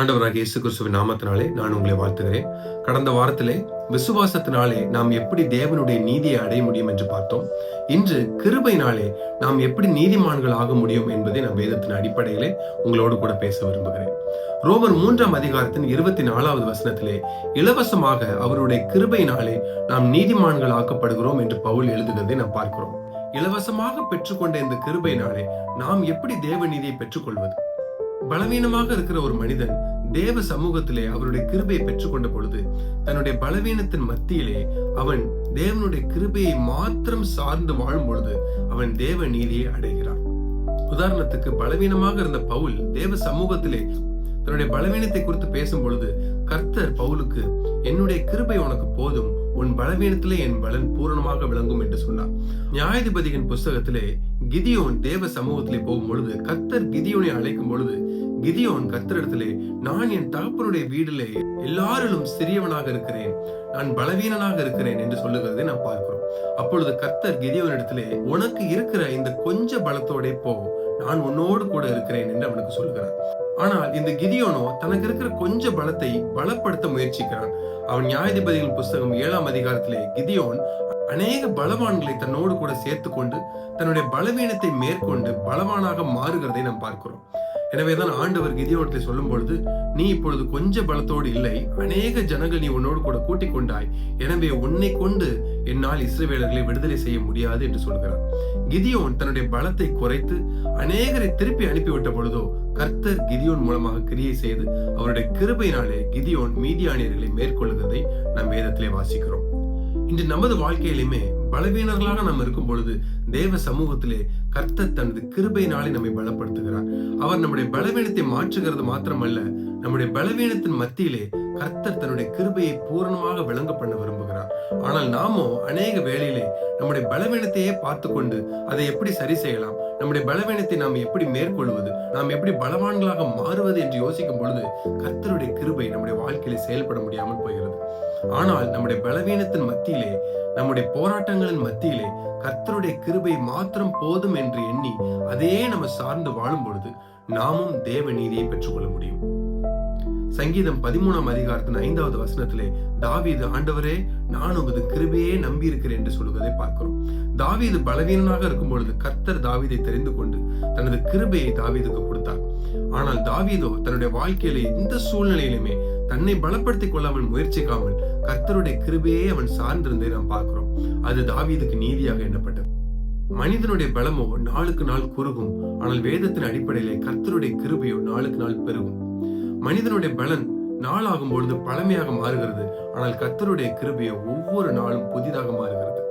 ஆண்டவராக இயேசு கிறிஸ்துவின் நாமத்தினாலே நான் உங்களை வாழ்த்துகிறேன். கடந்த வாரத்திலே விசுவாசத்தினாலே நாம் எப்படி தேவனுடைய நீதியை அடைய முடியும் என்று பார்த்தோம். இன்று கிருபையினாலே நாம் எப்படி நீதிமான்கள் ஆக முடியும் என்பதை நான் வேதத்தின் அடிப்படையிலே உங்களோடு கூட பேச விரும்புகிறேன். ரோமர் மூன்றாம் அதிகாரத்தின் இருபத்தி நாலாவது வசனத்திலே இலவசமாக அவருடைய கிருபையினாலே நாம் நீதிமான்கள் ஆக்கப்படுகிறோம் என்று பவுல் எழுதுகிறதை நாம் பார்க்கிறோம். இலவசமாக பெற்றுக்கொண்ட இந்த கிருபையினாலே நாம் எப்படி தேவ நீதியை பெற்றுக்கொள்வது? பலவீனமாக இருக்கிற ஒரு மனிதன் தேவ சமூகத்திலே அவருடைய கிருபையை பெற்றுக்கொண்ட பொழுது தன்னுடைய பலவீனத்தின் மத்தியிலே அவன் தேவனுடைய கிருபையை மாத்திரம் சார்ந்து வாழும் பொழுது அவன் தேவ நீதியை அடைகிறான். உதாரணத்துக்கு பலவீனமாக இருந்த பவுல் தேவ சமூகத்திலே தன்னுடைய பலவீனத்தை குறித்து பேசும் பொழுது கர்த்தர் பவுலுக்கு என்னுடைய கிருபை உனக்கு போதும் உன் பலவீனத்திலே என் பலன் பூரணமாக விளங்கும் என்று சொன்னார் நியாயாதிபதியின் புஸ்தகத்திலே கிதியோன் தேவ சமூகத்திலே போகும் பொழுது கத்தர் கிதியோனை அழைக்கும் பொழுது கிதியோன் கர்த்தரிடத்திலே நான் என் தகப்பனுடைய வீடிலே எல்லாரிலும் சிறியவனாக இருக்கிறேன். நான் பலவீனனாக இருக்கிறேன் என்று சொல்லுகிறதை நாம் பார்க்கிறோம். அப்பொழுது கர்த்தர் கிதியோனிடத்திலே உனக்கு இருக்கிற இந்த கொஞ்ச பலத்தோட போ. நான் உன்னோடு கூட இருக்கிறேன் என்று அவனுக்கு சொல்லுகிறார். ஆனால் இந்த கிதியோனோ தனக்கு இருக்கிற கொஞ்ச பலத்தை பலப்படுத்த முயற்சிக்கிறான். அவன் நியாயாதிபதிகள் புஸ்தகம் ஏழாம் அதிகாரத்திலே கிதியோன் அநேக பலவான்களை தன்னோடு கூட சேர்த்து கொண்டு தன்னுடைய பலவீனத்தை மேற்கொண்டு பலவானாக மாறுகிறதை நாம் பார்க்கிறோம். எனவேதான் ஆண்டவர் கிதியோனத்தை சொல்லும் பொழுது நீ இப்பொழுது கொஞ்ச பலத்தோடு இல்லை அநேக ஜனங்கள் நீ உன்னோடு கூட கூட்டிக் கொண்டாய். எனவே உன்னை கொண்டு என்னால் இஸ்ரவேலர்களை விடுதலை செய்ய முடியாது என்று சொல்கிறார். கிதியோன் தன்னுடைய பலத்தை குறைத்து அநேகரை திருப்பி அனுப்பிவிட்ட பொழுதோ கர்த்தர் கிதியோன் மூலமாக கிரியை செய்து அவருடைய கிருபையினாலே கிதியோன் மீதியானியர்களை மேற்கொள்கிறதை நம் வேதத்திலே வாசிக்கிறோம். இன்று நமது வாழ்க்கையிலுமே பலவீனர்களாக நாம் இருக்கும் பொழுது தேவ சமூகத்திலே கர்த்தர் தனது கிருபையினாலே நம்மை பலப்படுத்துகிறார். அவர் நம்முடைய பலவீனத்தை மாற்றுகிறது மாத்திரமல்ல நம்முடைய பலவீனத்தின் மத்தியிலே கர்த்தர் தன்னுடைய கிருபையை பூரணமாக விளங்க பண்ண விரும்புகிறார். ஆனால் நாமோ அநேக வேலையிலே நம்முடைய பலவீனத்தையே பார்த்து கொண்டு அதை எப்படி சரி செய்யலாம்? நம்முடைய பலவீனத்தை நாம் எப்படி மேற்கொள்வது? நாம் எப்படி பலவான்களாக மாறுவது என்று யோசிக்கும் பொழுது கர்த்தருடைய கிருபை நம்முடைய வாழ்க்கையில செயல்பட முடியாமல் போகிறது. ஆனால் நம்முடைய பலவீனத்தின் மத்தியிலே நம்முடைய போராட்டங்களின் மத்தியிலே கர்த்தருடைய கிருபை மாத்திரம் போதும் என்று எண்ணி அதையே நம்ம சார்ந்து வாழும் பொழுது நாமும் தேவ நீதியை பெற்றுக்கொள்ள முடியும். சங்கீதம் பதிமூணாம் அதிகாரத்தின் ஐந்தாவது வசனத்திலே தாவீது ஆண்டவரே நான் உமது கிருபையே நம்பி இருக்கிறேன் என்று சொல்வதை பார்க்கிறோம். தாவீது பலவீனனாக இருக்கும் பொழுது கர்த்தர் தாவீதை தெரிந்து கொண்டு தனது கிருபையை தாவீதுக்கு கொடுத்தார். ஆனால் தாவீதோ தன்னுடைய வாழ்க்கையில எந்த சூழ்நிலையிலுமே தன்னை பலப்படுத்திக் கொள்ளாமல் முயற்சிக்காமல் கர்த்தருடைய கிருபையே அவன் சார்ந்திருந்ததை நாம் பார்க்கிறோம். அது தாவீதுக்கு நீதியாக எண்ணப்பட்டது. மனிதனுடைய பலமோ நாளுக்கு நாள் குறுகும் ஆனால் வேதத்தின் அடிப்படையிலே கர்த்தருடைய கிருபையோ நாளுக்கு நாள் பெருகும். மனிதனுடைய பலன் நாளாகும் பொழுது பழமையாக மாறுகிறது. ஆனால் கர்த்தருடைய கிருபையை ஒவ்வொரு நாளும் புதிதாக மாறுகிறது.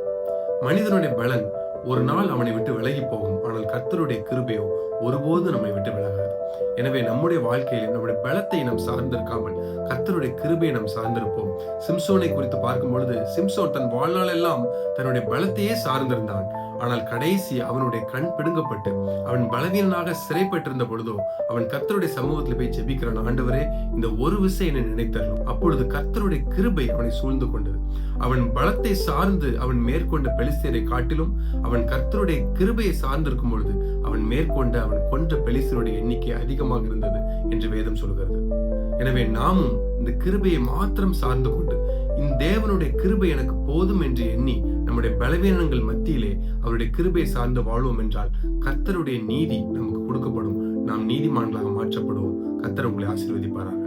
மனிதனுடைய பலன் ஒரு நாள் அவனை விட்டு விலகி போகும். ஆனால் கர்த்தருடைய கிருபையோ ஒருபோது நம்மை விட்டு விலகாது. எனவே நம்முடைய வாழ்க்கையில் நம்முடைய பலத்தை நாம் சார்ந்திருக்காமல் கர்த்தருடைய கிருபையை நாம் சார்ந்திருப்போம். சிம்சோனை குறித்து பார்க்கும் பொழுது சிம்சோன் தன் வாழ்நாளெல்லாம் தன்னுடைய பலத்தையே சார்ந்திருந்தான். ஆனால் கடைசி அவனுடைய கண் பிடுங்கப்பட்டு அவன் பலவீனனாக சிறைப்பட்டிருந்த பொழுதோ அவன் கர்த்தருடைய சமூகத்தில் போய் ஜெபிக்கிறான். ஆண்டவரே இந்த ஒரு விசை என்னை நினைத்தரலும் அப்பொழுது கர்த்தருடைய கிருபை அவனை சூழ்ந்து கொண்டது. அவன் பலத்தை சார்ந்து அவன் மேற்கொண்ட பெலிசியரை காட்டிலும் அவன் கர்த்தருடைய கிருபையை சார்ந்திருக்கும் பொழுது அவன் மேற்கொண்ட அவன் கொன்ற பெலிசியருடைய எண்ணிக்கை அதிகமாக இருந்தது என்று வேதம் சொல்கிறது. எனவே நாமும் இந்த கிருபையை மாத்திரம் சார்ந்து கொண்டு இந்த தேவனுடைய கிருபை எனக்கு போதும் என்று எண்ணி நம்முடைய பலவீனங்கள் மத்தியிலே அவருடைய கிருபை சார்ந்து வாழ்வோம் என்றால் கர்த்தருடைய நீதி நமக்கு கொடுக்கப்படும். நாம் நீதிமான்களாக மாற்றப்படுவோம். கர்த்தர் உங்களை ஆசீர்வதிப்பாராக.